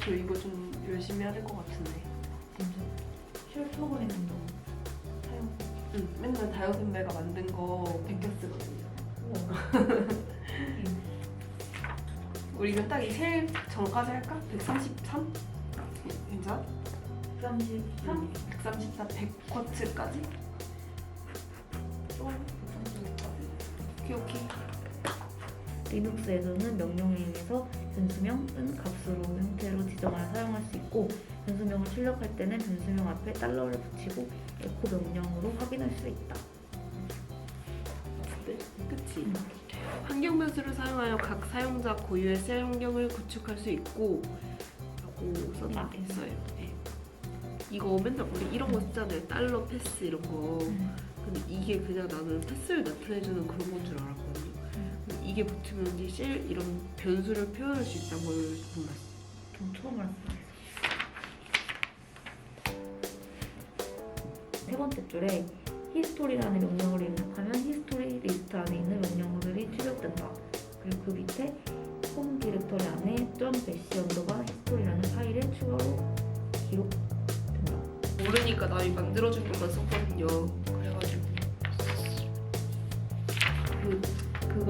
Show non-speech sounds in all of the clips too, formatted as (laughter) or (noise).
저 이거 좀 열심히 해야 될 것 같은데. 진짜 쉘 프로그램도 사용. 응, 맨날 다효 선배가 만든 거 베껴 쓰거든요. 우와. 우리 이거 딱이셀 전까지 할까? 133? 괜찮아? 33? 134, 100쿼츠까지? 좀 오케이, 오케이. 리눅스에서는 명령에 의해서 변수명은 값으로 형태로 지정하여 사용할 수 있고 변수명을 출력할 때는 변수명 앞에 달러를 붙이고 에코 명령으로 확인할 수 있다. 네, 그치? 환경 변수를 사용하여 각 사용자 고유의 셀 환경을 구축할 수 있고 라고 아, 있어요. 네. 이거 맨날 우리 이런 거 쓰잖아요. 달러 패스 이런 거. 근데 이게 그냥 나는 패스를 나타내주는 그런 건줄 알았거든요. 근데 이게 붙으면 이제 실 이런 변수를 표현할 수 있다는 걸 몰랐어. 전 처음 알았어요. 세 번째 줄에 히스토리라는 명령을 입력하면 히스토리 리스트 안에 있는 명령어들이 출력된다. 그리고 그 밑에 홈 디렉터리 안에 점 배시 언더바 히스토리라는 파일에 추가로 기록된다. 모르니까 남이 만들어준 것만 썼거든요.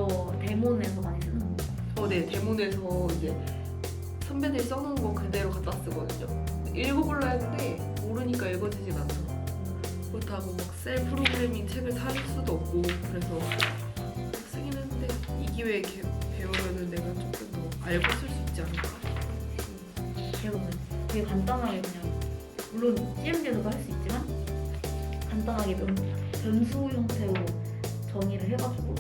그거 데몬에서 많이 쓰는 거. 어, 네 데몬에서 이제 선배들이 써놓은 거 그대로 갖다 쓰거든요. 읽어볼라 했는데 모르니까 읽어지지가 않더라고. 그렇다고 막셀 프로그래밍 책을 살 수도 없고 그래서 쓰긴 했는데 이 기회에 배우면은 내가 조금 더 알고 쓸 수 있지 않을까? 대부분 되게 간단하게 그냥 물론 CMD에서도 할 수 있지만 간단하게 변, 변수 형태로 정의를 해가지고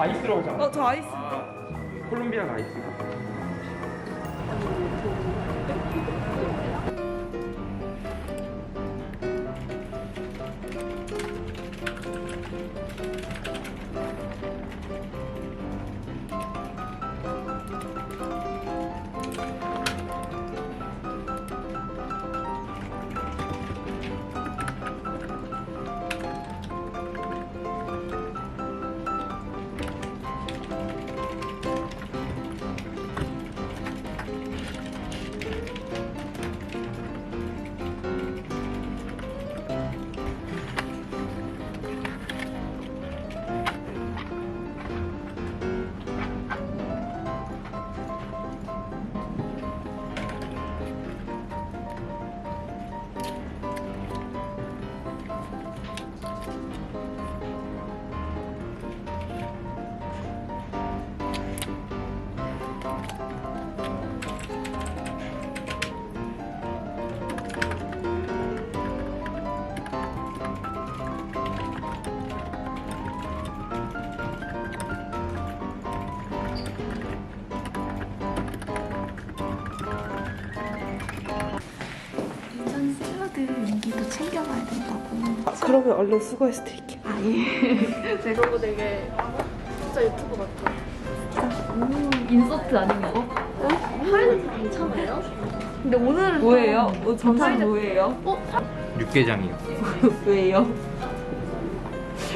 아이스로 오잖아. 어, 저 아이스. 콜롬비아 아이스. 그러면 얼른 수거해서 드릴게요. (laughs) 그러고 되게 진짜 유튜브 같아. 인서트 아닌가 봐. 파이는 괜찮아요? 근데 오늘은 뭐예요? 좀 어, 점심 뭐예요? 육개장이요. (laughs) 왜요?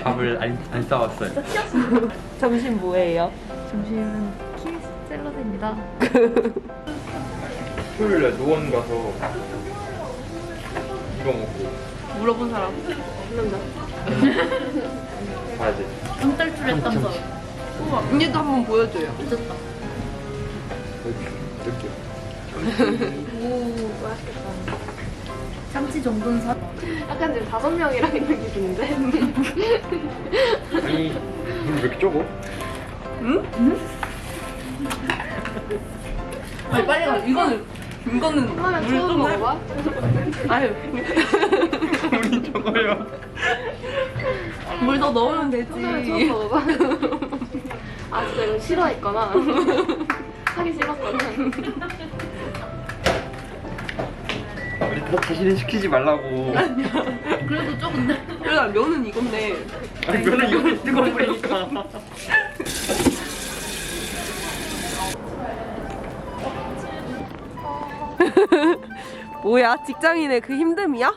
밥을 안, 안 싸왔어요. 점심 뭐예요? 점심은 키 샐러드입니다. 토요일에 노원 가서 이거 먹고 물어본 사람. 남자. 가야지. 깜딸출했다면서 우와, 언니도 한번 보여줘요. 늦었다. 이렇게. 오, 맛있겠다. 참치 정돈사. 약간 지금 다섯 명이랑 있는 기분인데? 아니 물왜 이렇게 적어? 아니 빨리 가. 이거는 이거는 엄마랑 처음 먹어봐? 아유 (laughs) 물이 적어요. 물 더 넣으면 엄마랑 처음 되지. 먹어봐? 아, 진짜 이거 싫어했거나. 하기 싫었거나. 우리 더 다시는 시키지 말라고. 그래도 조금 그러다 면은 이건데. 아니 면은 이거 뜨거운 물이니까. 뭐야 직장인의 그 힘듦이야?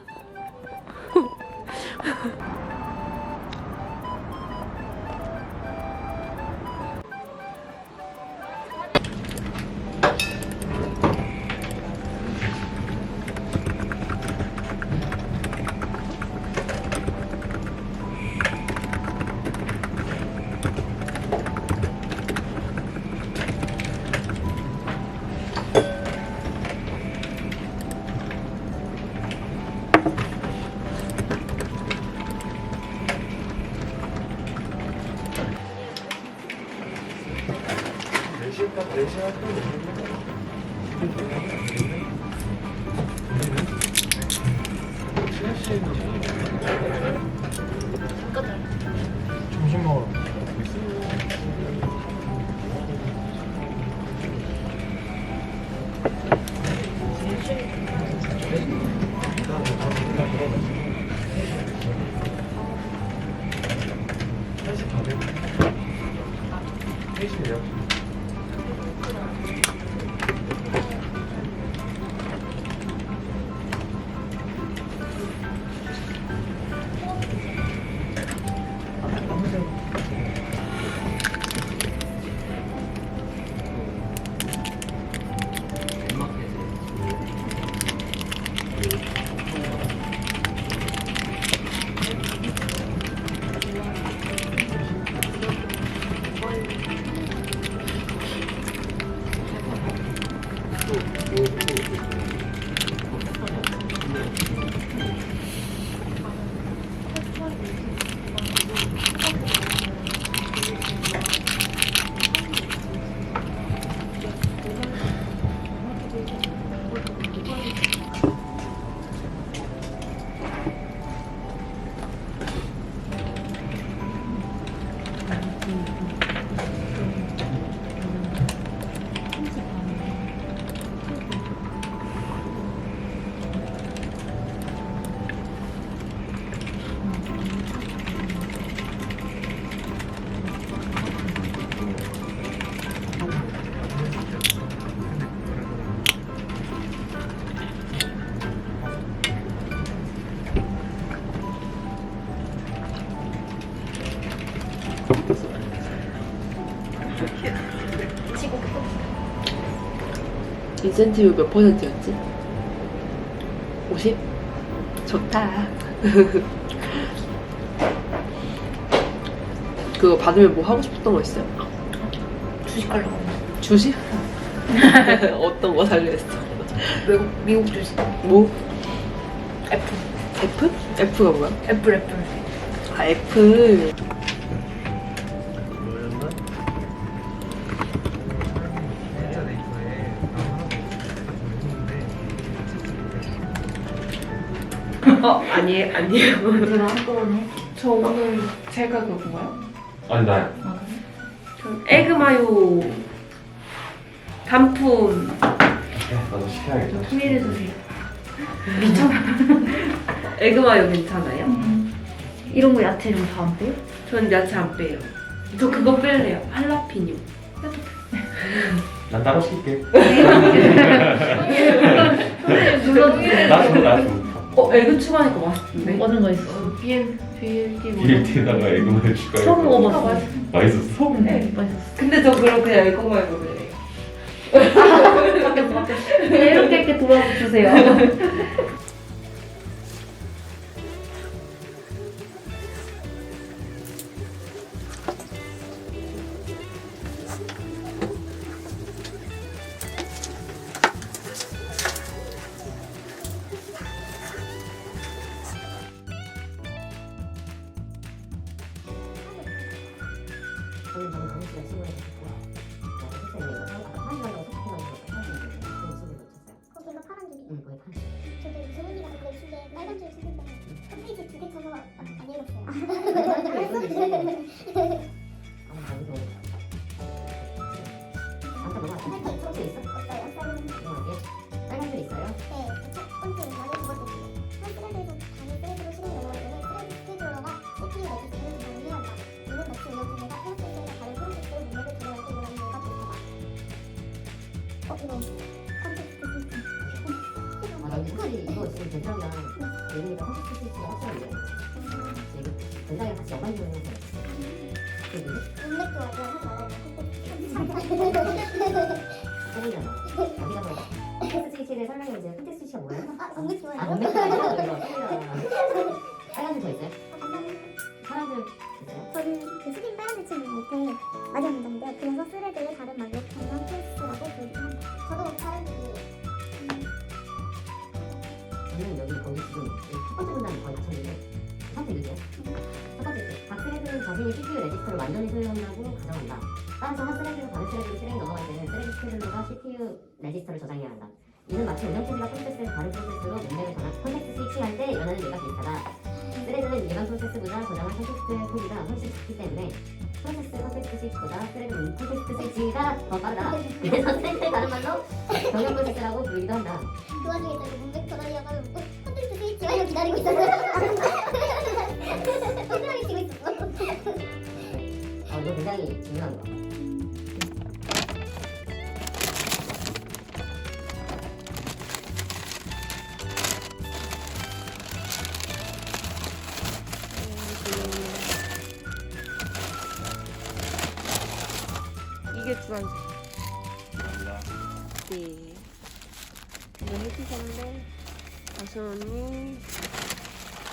인센 티브 몇 퍼센트였지? 50? 좋다. (laughs) 그거 받으면 뭐 하고 싶었던 거 있어요? 주식 가려고. 주식? (laughs) (laughs) 어떤 거 살려 했어? 외국 미국 주식. 뭐? 애플. F? F가 뭐야? 애플 애플. 아 F. 어 아니에요 아니에요. 제가 한꺼번에. 저 오늘 제가 그건가요? 아니 나요. 아 그래? 에그마요 단품 나도 시켜야겠다. 통일해 주세요. 에그마요 괜찮아요? 음. 이런 거 야채 이런 거다안 빼요? 전 야채 안 빼요. 저 그거 뺄래요. 할라피뇨. 난 따로 시킬게. 눌러주세요. 나 좀, 나 좀. 어, 에그 추가하니까 맛있던데. 어느 거 있어? BM, BLT 뭐. BLT에다가 에그만 추가해. 처음 먹어봤어. 맛있었어? 네, 맛있었어. 근데 저 그럼 그냥 먹을래요. 바뀌었어, 바뀌었어. 그냥 이렇게 이렇게 돌아서 주세요. (laughs) 어, 놓쳤어요. 거기가 파란 줄이 응, 거기 파란 거. 저도 주문이가 그거 줄에 빨간 줄 쓰는데 홈페이지 두개 쳐서 안, 안 읽었어요. 어, 이거. 아, 나 혹시 이거 지금 된장이랑 예림이가 컴퓨터 스위치가 확실한데 이거 된장이랑 같이 연관되는 뭐예요? 아? 저는 그 스킨 빨간색 친구 밑에 마지막 문장인데요. 그래서 스레드의 다른 말로 첫 번째 문장이 거의 맞췄는데 읽을게요. 첫 번째 각 스레드는 자신이 CPU 레지스터를 완전히 소유한다고 가정한다. 따라서 한 스레드에서 다른 스레드로 실행이 넘어갈 때는 스레드 스케줄러가 CPU 레지스터를 저장해야 한다. 이는 마치 운영 체제가 프로세스에서 다른 프로세스로 문맥을 전환 컨텍스트 스위칭할 때 일어나는 일과 비슷하다. 스레드는 일반 프로세스보다 저장한 컨텍스트의 크기가 훨씬 작기 때문에 프로세스 컨텍스트 스위치보다 스레드 문 컨텍스트 스위치가 더 빠르다. 그래서 스레드를 다른 말로 경영 프로세스라고 부르기도 한다. 그 와중에 저희가 문맥 스위치가 기다리고 있었어요. 엉덩이 치고 있었어. 어, 이거 굉장히 중요한 거. 이게 주황색. 네. 이거 선배, 아순 언니,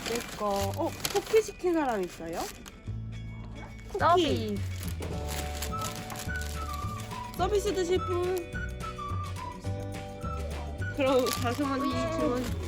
내 거. 어, 쿠키 시킨 사람 있어요? 쿠키. 서비스 드실 분? 그럼 다솜 언니 주문.